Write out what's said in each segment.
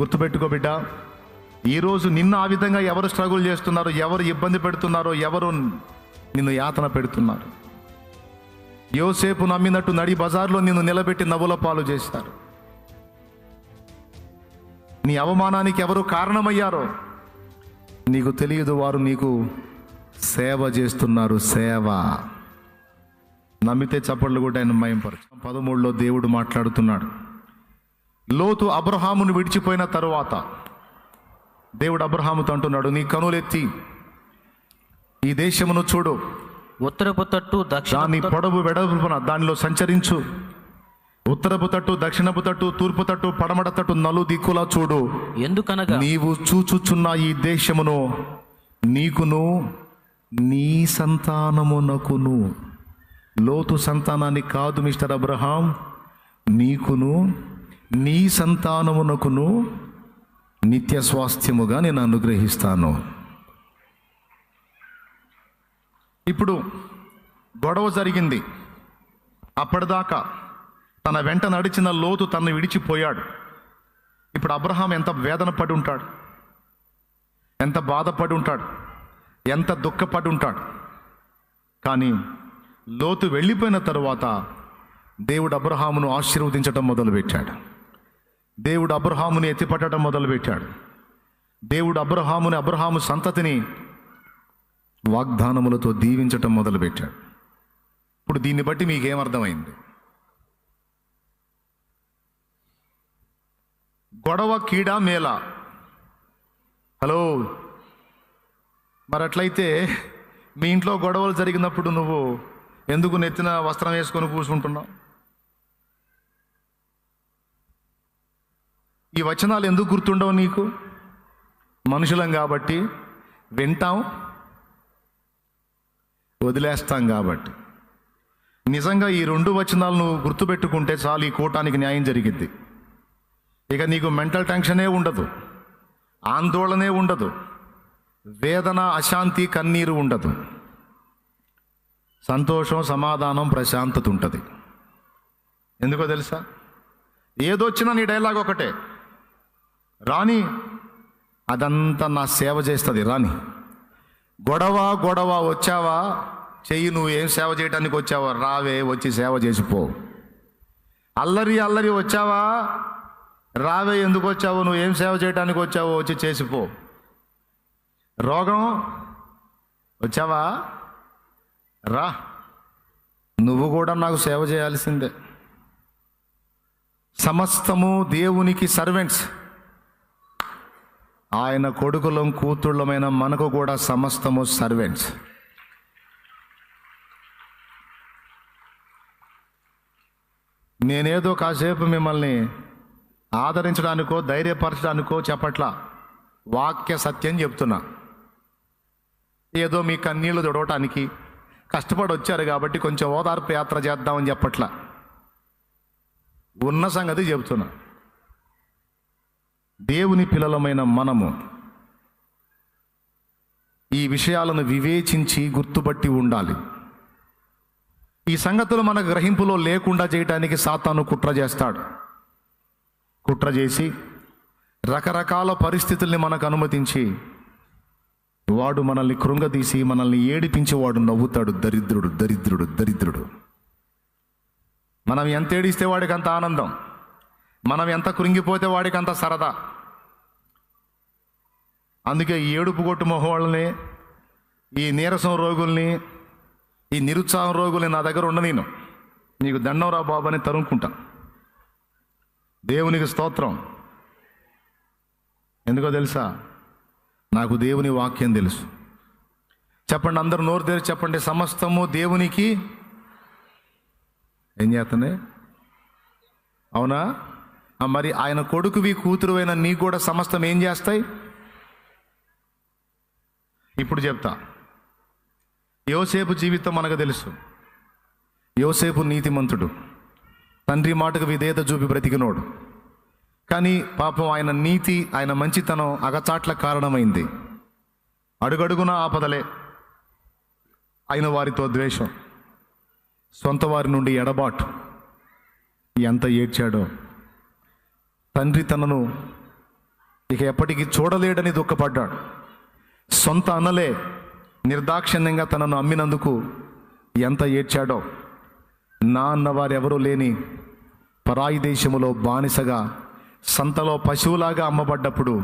గుర్తుపెట్టుకో బిడ్డ. ఈరోజు నిన్ను ఆ విధంగా ఎవరు స్ట్రగుల్ చేస్తున్నారో ఎవరు ఇబ్బంది పెడుతున్నారో ఎవరు నిన్ను యాతన పెడుతున్నారు. యోసేపు నమ్మినట్టు నడి బజార్లో నిన్ను నిలబెట్టి నవ్వుల పాలు చేస్తారు. నీ అవమానానికి ఎవరు కారణమయ్యారో నీకు తెలియదు వారు నీకు సేవ చేస్తున్నారు సేవ. నమ్మితే చప్పట్లు కూడా ఆయన మయంపరచు పదమూడులో దేవుడు మాట్లాడుతున్నాడు. లోతు అబ్రహామును విడిచిపోయిన తరువాత దేవుడు అబ్రహాముతో అంటున్నాడు నీ కనులెత్తి ఈ దేశమును చూడు. ఉత్తరపు తట్టు దాని పొడవు వెడల్పున దానిలో సంచరించు. ఉత్తరపు తట్టు దక్షిణపు తట్టు తూర్పు తట్టు పడమట తట్టు నలు దిక్కులా చూడు. ఎందుకనగా? నీవు చూచుచున్న ఈ దేశమును నీకును నీ సంతానమునకును. లోతు సంతానాన్ని కాదు మిస్టర్ అబ్రహాం నీకును నీ సంతానమునకును నిత్య స్వాస్థ్యముగా నేను అనుగ్రహిస్తాను. ఇప్పుడు గొడవ జరిగింది. అప్పటిదాకా తన వెంట నడిచిన లోతు తనను విడిచిపోయాడు. ఇప్పుడు అబ్రహాం ఎంత వేదన పడి ఉంటాడు. ఎంత బాధపడి ఉంటాడు. ఎంత దుఃఖపడి ఉంటాడు. కానీ లోతు వెళ్ళిపోయిన తరువాత దేవుడు అబ్రహామును ఆశీర్వదించడం మొదలుపెట్టాడు. దేవుడు అబ్రహాముని ఎత్తిపట్టడం మొదలుపెట్టాడు. దేవుడు అబ్రహాముని అబ్రహాము సంతతిని వాగ్దానములతో దీవించటం మొదలుపెట్టాడు. ఇప్పుడు దీన్ని బట్టి మీకేమర్థమైంది గొడవ కీడ మేళ. హలో? మరి అట్లయితే మీ ఇంట్లో గొడవలు జరిగినప్పుడు నువ్వు ఎందుకు నెత్తిన వస్త్రం వేసుకొని కూర్చుంటున్నావు? ఈ వచనాలు ఎందుకు గుర్తుండవు నీకు? మనుషులం కాబట్టి వింటాం వదిలేస్తాం కాబట్టి. నిజంగా ఈ రెండు వచనాలు నువ్వు గుర్తుపెట్టుకుంటే చాలు ఈ కూటానికి న్యాయం జరిగిద్ది. ఇక నీకు మెంటల్ టెన్షనే ఉండదు ఆందోళనే ఉండదు వేదన అశాంతి కన్నీరు ఉండదు. సంతోషం సమాధానం ప్రశాంతత ఉంటుంది. ఎందుకో తెలుసా? ఏదొచ్చినా నీ డైలాగ్ ఒకటే రాణి అదంతా నా సేవ చేస్తుంది రాణి. గొడవ గొడవ వచ్చావా? చెయ్యి నువ్వు ఏం సేవ చేయడానికి వచ్చావా? రావే వచ్చి సేవ చేసిపో అల్లరి అల్లరి వచ్చావా? రావే ఎందుకు వచ్చావు? నువ్వు ఏం సేవ చేయడానికి వచ్చావో? వచ్చి చేసిపో రోగం? వచ్చావా? రా. నువ్వు కూడా నాకు సేవ చేయాల్సిందే. సమస్తము దేవునికి సర్వెంట్స్. ఆయన కొడుకులం కూతుళ్ళమైన మనకు కూడా సమస్తము సర్వెంట్స్. నేనేదో కాసేపు మిమ్మల్ని ఆదరించడానికో ధైర్యపరచడానికో చెప్పట్లా. వాక్య సత్యం చెప్తున్నా. ఏదో మీ కన్నీళ్ళు తుడవటానికి కష్టపడి వచ్చారు కాబట్టి కొంచెం ఓదార్పు యాత్ర చేద్దామని చెప్పట్లా. ఉన్న సంగతి చెబుతున్నా దేవుని పిల్లలమైన మనము ఈ విషయాలను వివేచించి గుర్తుపట్టి ఉండాలి. ఈ సంగతులు మన గ్రహింపులో లేకుండా చేయటానికి సాతాను కుట్ర చేస్తాడు. కుట్ర చేసి రకరకాల పరిస్థితుల్ని మనకు అనుమతించి వాడు మనల్ని కృంగదీసి మనల్ని ఏడిపించి వాడు నవ్వుతాడు. దరిద్రుడు దరిద్రుడు దరిద్రుడు. మనం ఎంత ఏడిస్తే వాడికి అంత ఆనందం. మనం ఎంత కృంగిపోతే వాడికి అంత సరదా. అందుకే ఈ ఏడుపు కొట్టు మొహవాళ్ళని ఈ నీరసం రోగుల్ని ఈ నిరుత్సాహం రోగుల్ని నా దగ్గర ఉండ నేను. నీకు దండంరా బాబు అని తరుముకుంటా. దేవునికి స్తోత్రం. ఎందుకో తెలుసా? నాకు దేవుని వాక్యం తెలుసు. చెప్పండి అందరూ నోరు తెరిచి చెప్పండి. సమస్తము దేవునికి. ఏం చేస్తున్నాయి? అవునా? మరి ఆయన కొడుకువి కూతురు నీకు కూడా సమస్తం ఏం చేస్తాయి? ఇప్పుడు చెప్తా. యోసేపు జీవితం మనకు తెలుసు. యోసేపు నీతిమంతుడు. తండ్రి మాటకు విధేయత చూపి బ్రతికినోడు. కానీ పాపం ఆయన నీతి ఆయన మంచితనం అగచాట్ల కారణమైంది. అడుగడుగున ఆపదలే. అయిన వారితో ద్వేషం. సొంత వారి నుండి ఎడబాటు. ఎంత ఏడ్చాడో. తండ్రి తనను ఇక ఎప్పటికీ చూడలేడని దుఃఖపడ్డాడు. సొంత అన్నలే నిర్దాక్షిణ్యంగా తనను అమ్మినందుకు ఎంత ఏడ్చాడో. నా అన్నవారెవరూ లేని పరాయి దేశములో బానిసగా సంతలో పశువులాగా అమ్మబడ్డప్పుడు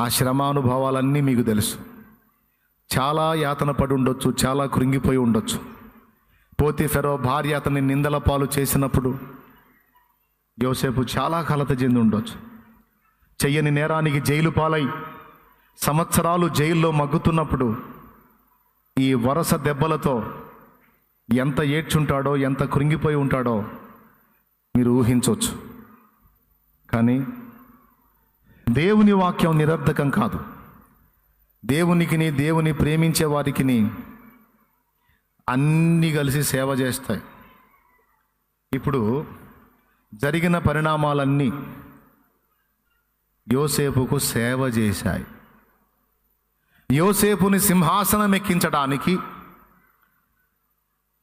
ఆ శ్రమానుభవాలన్నీ మీకు తెలుసు. చాలా యాతన పడి ఉండొచ్చు చాలా కృంగిపోయి ఉండొచ్చు. పోతీఫెరో భార్య అతన్ని నిందల పాలు చేసినప్పుడు యోసేపు చాలా కలత చెంది ఉండొచ్చు. చెయ్యని నేరానికి జైలు పాలై సంవత్సరాలు జైల్లో మగ్గుతున్నప్పుడు ఈ వరస దెబ్బలతో ఎంత ఏడ్చుంటాడో ఎంత కృంగిపోయి ఉంటాడో మీరు ఊహించవచ్చు. కానీ దేవుని వాక్యం నిరర్ధకం కాదు. దేవునికిని దేవుని ప్రేమించే వారికిని అన్నీ కలిసి సేవ చేస్తాయి. ఇప్పుడు జరిగిన పరిణామాలన్నీ యోసేపుకు సేవ చేశాయి. యోసేపుని సింహాసనం ఎక్కించడానికి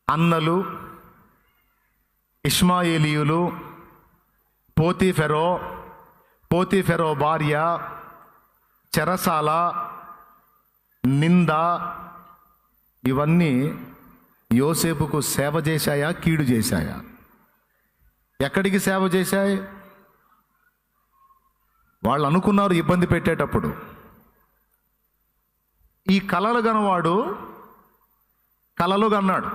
అన్నలు ఇష్మాయేలీయులు పోతీఫెరో పోతీఫెరో భార్య చెరసాల నింద ఇవన్నీ యోసేపుకు సేవ చేశాయా కీడు చేశాయా? ఎక్కడికి సేవ చేశాయి? వాళ్ళు అనుకున్నారు ఇబ్బంది పెట్టేటప్పుడు. ఈ కలలు గనవాడు కలలు గన్నాడు.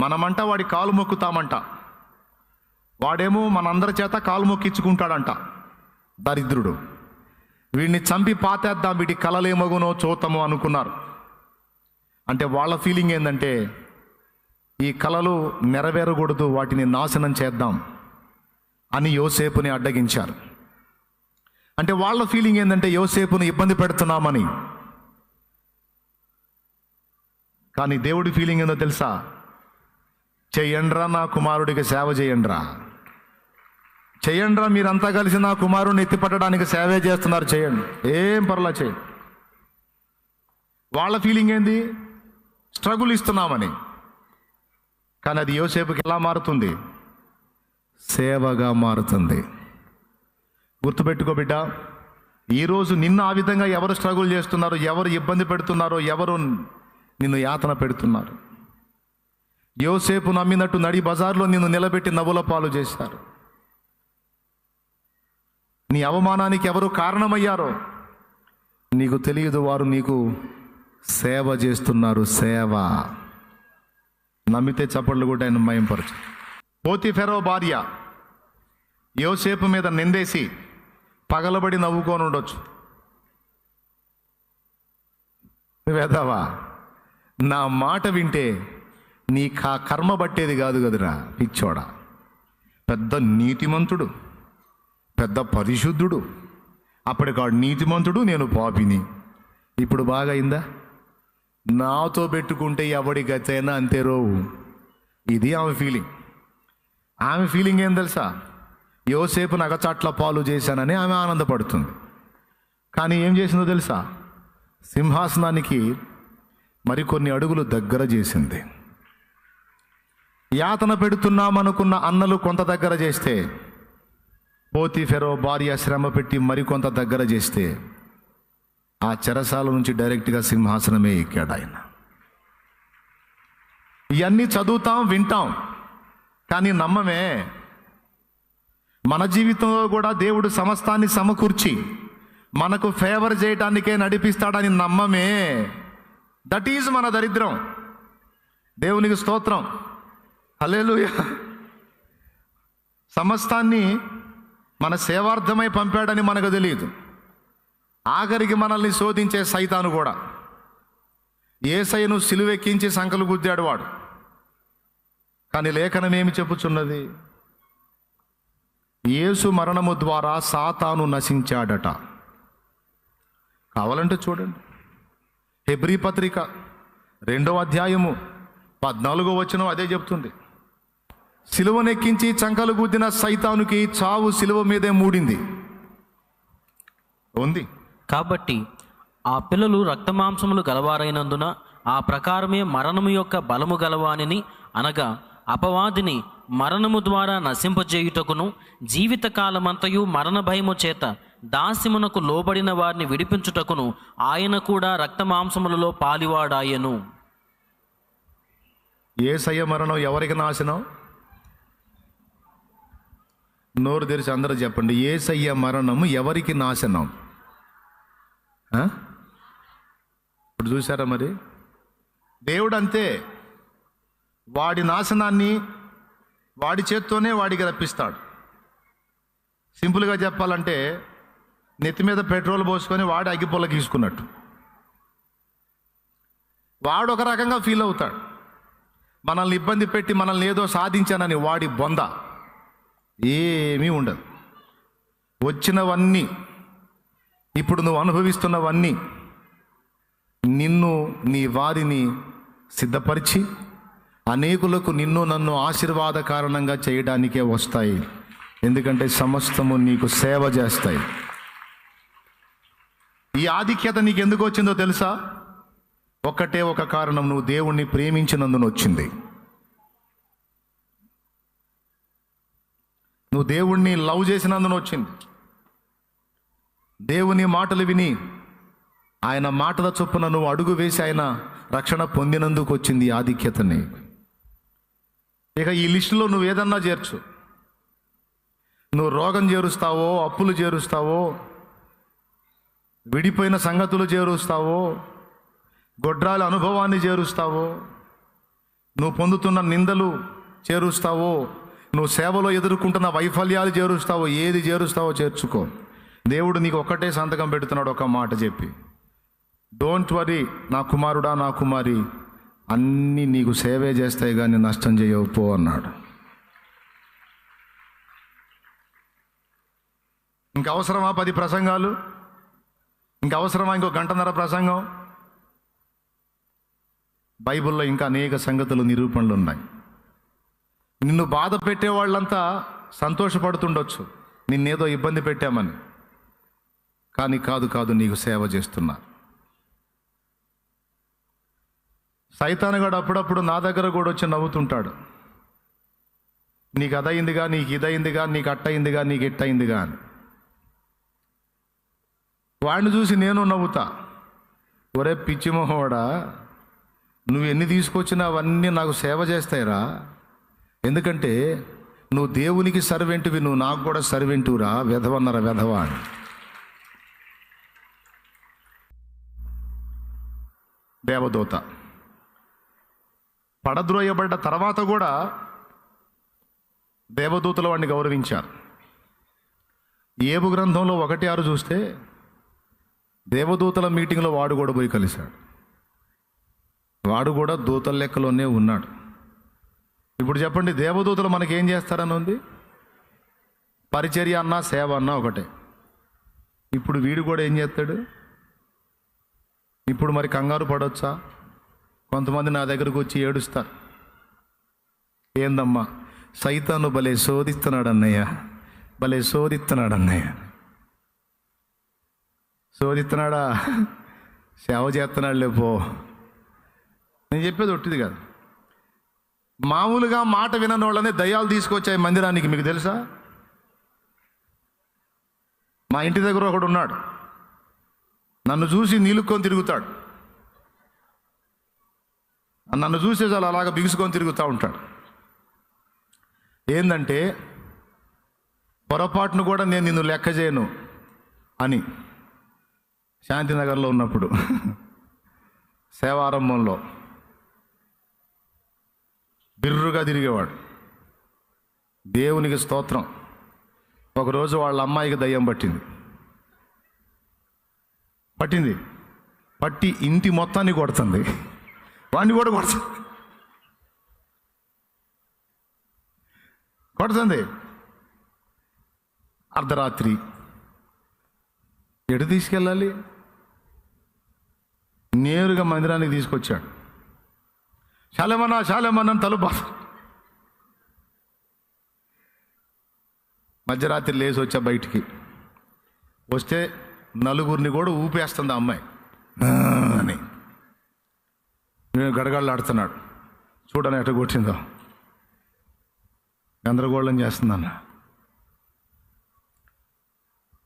మనమంట వాడి కాలు మొక్కుతామంట. వాడేమో మనందరి చేత కాలు మొక్కించుకుంటాడంట. దరిద్రుడు. వీడిని చంపి పాతేద్దాం వీడి కలలేమగునో చూతము అనుకున్నారు. అంటే వాళ్ళ ఫీలింగ్ ఏంటంటే ఈ కలలు నెరవేరకూడదు వాటిని నాశనం చేద్దాం అని యోసేపుని అడ్డగించారు. అంటే వాళ్ళ ఫీలింగ్ ఏంటంటే యోసేపుని ఇబ్బంది పెడుతున్నామని. కానీ దేవుడి ఫీలింగ్ ఏందో తెలుసా? చెయ్యండ్రా నా కుమారుడికి సేవ చేయండ్రా చెయ్యండ్రా మీరంతా కలిసి నా కుమారుడిని ఎత్తిపట్టడానికి సేవే చేస్తున్నారు చేయండి ఏం పర్లా చేయండి వాళ్ళ ఫీలింగ్ ఏంది? స్ట్రగుల్ ఇస్తున్నామని. కానీ అది యోసేపుకి ఎలా మారుతుంది? సేవగా మారుతుంది. గుర్తుపెట్టుకో బిడ్డ ఈరోజు నిన్న ఆ విధంగా ఎవరు స్ట్రగుల్ చేస్తున్నారో ఎవరు ఇబ్బంది పెడుతున్నారో ఎవరు నిన్ను యాతన పెడుతున్నారు. యోసేపు నమ్మినట్టు నడి బజార్లో నిన్ను నిలబెట్టి నవ్వుల పాలు చేశారు. నీ అవమానానికి ఎవరు కారణమయ్యారో నీకు తెలియదు వారు నీకు సేవ చేస్తున్నారు సేవ. నమ్మితే చప్పట్లు కూడా ఆయన మయంపరచు. పోతిఫెరో భార్య యోసేపు మీద నిందేసి పగలబడి నవ్వుకొని ఉండొచ్చు. వెదవా నా మాట వింటే నీ కా కర్మ పట్టేది కాదు కదురా పిచ్చోడా. పెద్ద నీతిమంతుడు పెద్ద పరిశుద్ధుడు అప్పటికాడు నీతిమంతుడు నేను పాపిని. ఇప్పుడు బాగా అయిందా? నాతో పెట్టుకుంటే ఎవడి గతైనా అంతే రోవు. ఇది ఆమె ఫీలింగ్ ఆమె ఫీలింగ్ ఏం తెలుసా? యోసేపు నగచాట్ల పాలు చేశానని ఆమె ఆనందపడుతుంది. కానీ ఏం చేసిందో తెలుసా? సింహాసనానికి మరికొన్ని అడుగులు దగ్గర చేసింది. యాతన పెడుతున్నామనుకున్న అన్నలు కొంత దగ్గర చేస్తే పోతీఫెరో భార్య శ్రమ పెట్టి మరికొంత దగ్గర చేస్తే ఆ చెరసాల నుంచి డైరెక్ట్గా సింహాసనమే ఎక్కాడు ఆయన. ఇవన్నీ చదువుతాం వింటాం కానీ నమ్మమే. మన జీవితంలో కూడా దేవుడు సమస్తాన్ని సమకూర్చి మనకు ఫేవర్ చేయటానికే నడిపిస్తాడని నమ్మమే. దట్ ఈజ్ మన దరిద్రం. దేవునికి స్తోత్రం. హల్లెలూయా. సమస్తాన్ని మన సేవార్థమై పంపాడని మనకు తెలియదు. ఆఖరికి మనల్ని శోధించే సైతాను కూడా. ఏసైను సిలువెక్కించి సంకలు గుద్దాడు వాడు. కానీ లేఖనం ఏమి చెప్పుచున్నది? యేసు మరణము ద్వారా సాతాను నశించాడట. కావాలంటే చూడండి. హెబ్రీ పత్రిక రెండవ అధ్యాయము పద్నాలుగో వచనం అదే చెప్తుంది. సిలువనెక్కించి చంకలు గుద్దిన సైతానుకి చావు సిలువ మీదే మూడింది. ఉంది. కాబట్టి ఆ పిల్లలు రక్తమాంసములు గలవారైనందున ఆ ప్రకారమే మరణము యొక్క బలము గలవానిని అనగా అపవాదిని మరణము ద్వారా నశింపజేయుటకును జీవితకాలమంతయు మరణ భయము చేత దాస్యమునకు లోబడిన వారిని విడిపించుటకును ఆయన కూడా రక్తమాంసములలో ఏ ఏసయ్య మరణం ఎవరికి నాశనం? నోరు తెరిచి అందరూ చెప్పండి ఏసయ్య మరణము ఎవరికి నాశనం? ఇప్పుడు చూసారా మరి? దేవుడు అంతే వాడి నాశనాన్ని వాడి చేత్తోనే వాడికి రప్పిస్తాడు. సింపుల్గా చెప్పాలంటే నెత్తి మీద పెట్రోల్ పోసుకొని వాడు అగ్గిపుల్ల గీసుకున్నట్టు వాడు ఒక రకంగా ఫీల్ అవుతాడు. మనల్ని ఇబ్బంది పెట్టి మనల్ని ఏదో సాధించానని వాడి బొంద ఏమీ ఉండదు. వచ్చినవన్నీ ఇప్పుడు నువ్వు అనుభవిస్తున్నవన్నీ నిన్ను నీ వారిని సిద్ధపరిచి అనేకులకు నిన్ను నన్ను ఆశీర్వాద కారణంగా చేయడానికే వస్తాయి. ఎందుకంటే సమస్తము నీకు సేవ చేస్తాయి. ఈ ఆధిక్యత నీకు ఎందుకు వచ్చిందో తెలుసా? ఒక్కటే ఒక కారణం నువ్వు దేవుణ్ణి ప్రేమించినందున వచ్చింది. నువ్వు దేవుణ్ణి లవ్ చేసినందున వచ్చింది. దేవుని మాటలు విని ఆయన మాటల చొప్పున నువ్వు అడుగు వేసి ఆయన రక్షణ పొందినందుకు వచ్చింది ఈ ఆధిక్యతని ఇక ఈ లిస్టులో నువ్వు ఏదన్నా చేర్చు. నువ్వు రోగం చేరుస్తావో అప్పులు చేరుస్తావో విడిపోయిన సంగతులు చేరుస్తావో గొడ్రాల అనుభవాన్ని చేరుస్తావో నువ్వు పొందుతున్న నిందలు చేరుస్తావో నువ్వు సేవలో ఎదుర్కొంటున్న వైఫల్యాలు చేరుస్తావో ఏది చేరుస్తావో చేర్చుకో. దేవుడు నీకు ఒక్కటే సంతకం పెడుతున్నాడు ఒక మాట చెప్పి. డోంట్ వరీ నా కుమారుడా నా కుమారి అన్నీ నీకు సేవే చేస్తాయి కానీ నష్టం చేయవు పో అన్నాడు. ఇంకా అవసరమా పది ప్రసంగాలు? ఇంకా అవసరమా ఇంకో గంటన్నర ప్రసంగం? బైబిల్లో ఇంకా అనేక సంగతులు నిరూపణలు ఉన్నాయి. నిన్ను బాధ పెట్టే వాళ్ళంతా సంతోషపడుతుండొచ్చు. నిన్నేదో ఇబ్బంది పెట్టామని. కానీ కాదు కాదు నీకు సేవ చేస్తున్నా. సైతానగాడు అప్పుడప్పుడు నా దగ్గర కూడా వచ్చి నవ్వుతుంటాడు. నీకు అదయిందిగా నీకు ఇదయిందిగా నీకు అట్టయిందిగా నీకు ఇట్టయిందిగా అని. వాడిని చూసి నేను నవ్వుతా. ఒరే పిచ్చి మొహోడా నువ్వు ఎన్ని తీసుకొచ్చినా అవన్నీ నాకు సేవ చేస్తాయిరా. ఎందుకంటే నువ్వు దేవునికి సర్వెంటువి నువ్వు నాకు కూడా సర్వెంటురా వెధవన్నర వెధవ అని. దేవదూత పడద్రోయబడ్డ తర్వాత కూడా దేవదూతలు వాడిని గౌరవించారు. ఏబు గ్రంథంలో ఒకటి ఆరు చూస్తే దేవదూతల మీటింగ్లో వాడు కూడా పోయి కలిశాడు. వాడు కూడా దూతల లెక్కలోనే ఉన్నాడు. ఇప్పుడు చెప్పండి దేవదూతలు మనకేం చేస్తారని ఉంది పరిచర్య అన్నా సేవ అన్నా ఒకటే. ఇప్పుడు వీడు కూడా ఏం చేస్తాడు? ఇప్పుడు మరి కంగారు పడవచ్చా కొంతమంది నా దగ్గరకు వచ్చి ఏడుస్తారు. ఏందమ్మా? సైతాను భలే శోధిస్తున్నాడు అన్నయ్య భలే శోధిస్తున్నాడు అన్నయ్య శోధిస్తున్నాడా? సేవ చేస్తున్నాడు లేపో నేను చెప్పేది ఒట్టిది కాదు. మామూలుగా మాట వినని వాళ్ళనే దయ్యాలు తీసుకొచ్చాయి మందిరానికి మీకు తెలుసా? మా ఇంటి దగ్గర ఒకడు ఉన్నాడు. నన్ను చూసి నీలుక్కొని తిరుగుతాడు. నన్ను చూసే చాలా అలాగ బిగుసుకొని తిరుగుతూ ఉంటాడు. ఏందంటే పొరపాటును కూడా నేను నిన్ను లెక్క చేయను అని. శాంతినగర్లో ఉన్నప్పుడు సేవారంభంలో బిర్రుగా తిరిగేవాడు. దేవునికి స్తోత్రం. ఒకరోజు వాళ్ళ అమ్మాయికి దయ్యం పట్టింది. పట్టింది. పట్టి ఇంటి మొత్తాన్ని కొడుతుంది. వాడిని కూడా కొడుతుంది. కొడుతుంది. అర్ధరాత్రి. ఎటు తీసుకెళ్ళాలి? నేరుగా మందిరానికి తీసుకొచ్చాడు. శాలమన్నా శాలమన్నా తలుపు మధ్యరాత్రి లేచి వచ్చా బయటికి. వస్తే నలుగురిని కూడా ఊపేస్తుంది ఆ అమ్మాయి. అని. నేను గడగడలాడుతున్నాడు. చూడని ఎట కొట్టిందో. గందరగోళం చేస్తుందన్న.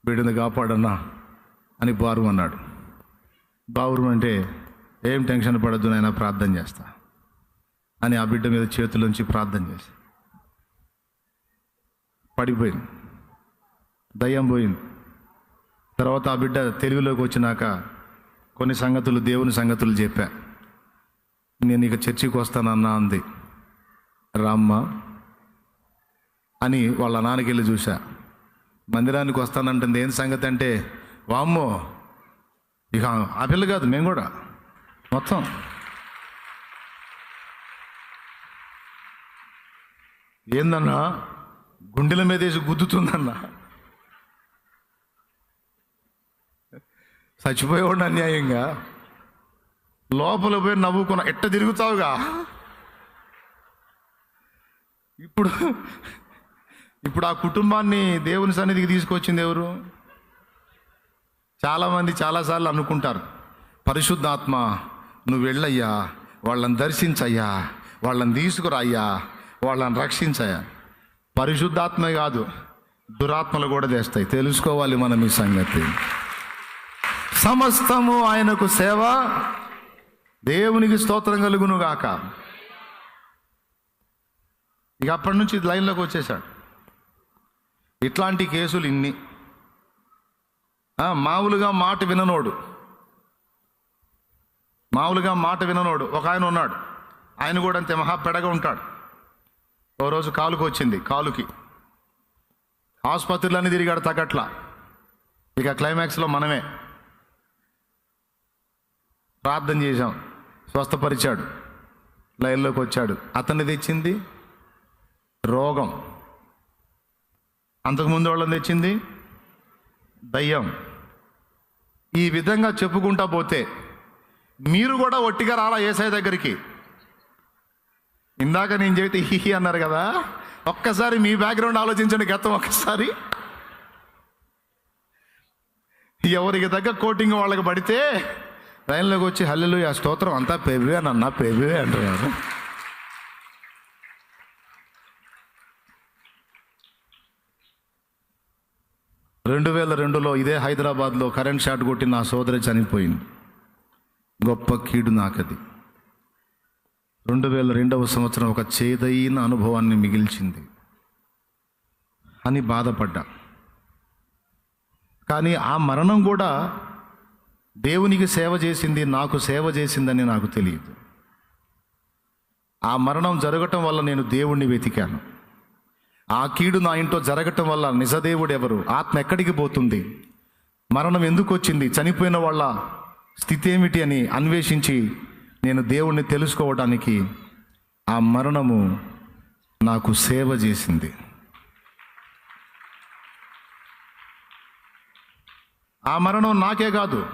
బిడ్డను కాపాడన్నా అని బారు అన్నాడు. బావురు అంటే ఏం టెన్షన్ పడద్దు నాయన ప్రార్థన చేస్తా అని ఆ బిడ్డ మీద చేతులుంచి ప్రార్థన చేసి పడిపోయింది. దయ్యం పోయింది. తర్వాత ఆ బిడ్డ తెలుగులోకి వచ్చినాక కొన్ని సంగతులు దేవుని సంగతులు చెప్పా. నేను ఇక చర్చికి వస్తానన్నా అంది. రామ్మ అని వాళ్ళ నాన్నకి వెళ్ళి చూసా మందిరానికి వస్తానంటుంది ఏం సంగతి అంటే వామ్మో ఇక ఆ పిల్ల కాదు మేము కూడా. మొత్తం. ఏందన్నా? గుండెల మీద వేసి గుద్దుతుందన్నా. చచ్చిపోయేవాడు అన్యాయంగా. లోపల పోయి నవ్వుకున్నా ఎట్ట తిరుగుతావుగా? ఇప్పుడు ఇప్పుడు ఆ కుటుంబాన్ని దేవుని సన్నిధికి తీసుకొచ్చింది ఎవరు? చాలామంది చాలాసార్లు అనుకుంటారు పరిశుద్ధాత్మ నువ్వు వెళ్ళయ్యా వాళ్ళని దర్శించయ్యా వాళ్ళని తీసుకురాయ్యా వాళ్ళని రక్షించయ్యా. పరిశుద్ధాత్మే కాదు దురాత్మలు కూడా చేస్తాయి. తెలుసుకోవాలి మనం ఈ సంగతి. సమస్తము ఆయనకు సేవ దేవునికి స్తోత్రం కలుగును గాక. ఇక అప్పటి నుంచి లైన్లోకి వచ్చేసాడు ఇట్లాంటి కేసులు ఇన్ని. మామూలుగా మాట విననోడు. మామూలుగా మాట విననోడు. ఒక ఆయన ఉన్నాడు. ఆయన కూడా అంతే మహా పెడగా ఉంటాడు. ఓ రోజు కాలుకు వచ్చింది కాలుకి. ఆసుపత్రులన్నీ తిరిగాడు తగ్గట్ల. ఇక క్లైమాక్స్లో మనమే. ప్రార్థన చేశాం స్వస్థపరిచాడు. లైన్లోకి వచ్చాడు. అతన్ని తెచ్చింది రోగం. అంతకుముందు వాళ్ళని తెచ్చింది దయ్యం. ఈ విధంగా చెప్పుకుంటా పోతే మీరు కూడా ఒట్టిగా రాలా ఏసఐ దగ్గరికి? ఇందాక నేను చెబితే హిహి అన్నారు కదా ఒక్కసారి మీ బ్యాక్గ్రౌండ్ ఆలోచించండి గతం ఒక్కసారి. ఎవరికి తగ్గ కోటింగ్ వాళ్ళకి పడితే లైన్లోకి వచ్చి హల్లెలు ఆ స్తోత్రం అంతా పెవ్వే అని అన్నా పెవ్వే అంటున్నారు. రెండు వేల రెండులో ఇదే హైదరాబాద్లో కరెంట్ షాట్ కొట్టి నా సోదరి చనిపోయింది. గొప్ప కీడు నాకది. రెండు వేల రెండవ సంవత్సరం ఒక చేదైన అనుభవాన్ని మిగిల్చింది. అని బాధపడ్డా. కానీ ఆ మరణం కూడా దేవునికి సేవ చేసింది నాకు సేవ చేసిందని నాకు తెలియదు. ఆ మరణం జరగటం వల్ల నేను దేవుణ్ణి వెతికాను. ఆ కీడు నా ఇంట్లో జరగటం వల్ల నిజదేవుడు ఎవరు ఆత్మ ఎక్కడికి పోతుంది? మరణం ఎందుకు వచ్చింది? చనిపోయిన వాళ్ళ స్థితి ఏమిటి అని అన్వేషించి నేను దేవుణ్ణి తెలుసుకోవడానికి ఆ మరణము నాకు సేవ చేసింది. ఆ మరణం నాకే కాదు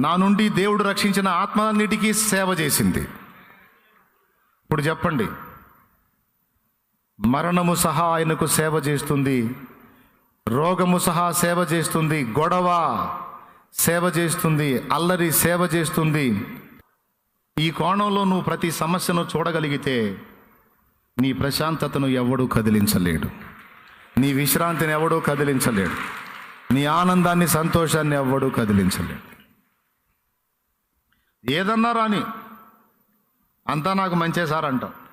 నా నుండి దేవుడు రక్షించిన ఆత్మలన్నిటికీ సేవ చేసింది. ఇప్పుడు చెప్పండి మరణము సహా ఆయనకు సేవ చేస్తుంది. రోగము సహా సేవ చేస్తుంది. గొడవ సేవ చేస్తుంది. అల్లరి సేవ చేస్తుంది. ఈ కోణంలో నువ్వు ప్రతి సమస్యను చూడగలిగితే నీ ప్రశాంతతను ఎవడూ కదిలించలేడు. నీ విశ్రాంతిని ఎవడూ కదిలించలేడు. నీ ఆనందాన్ని సంతోషాన్ని ఎవడూ కదిలించలేడు. ఏదన్నా రాని అంతా నాకు మంచే సార్ అంటావు.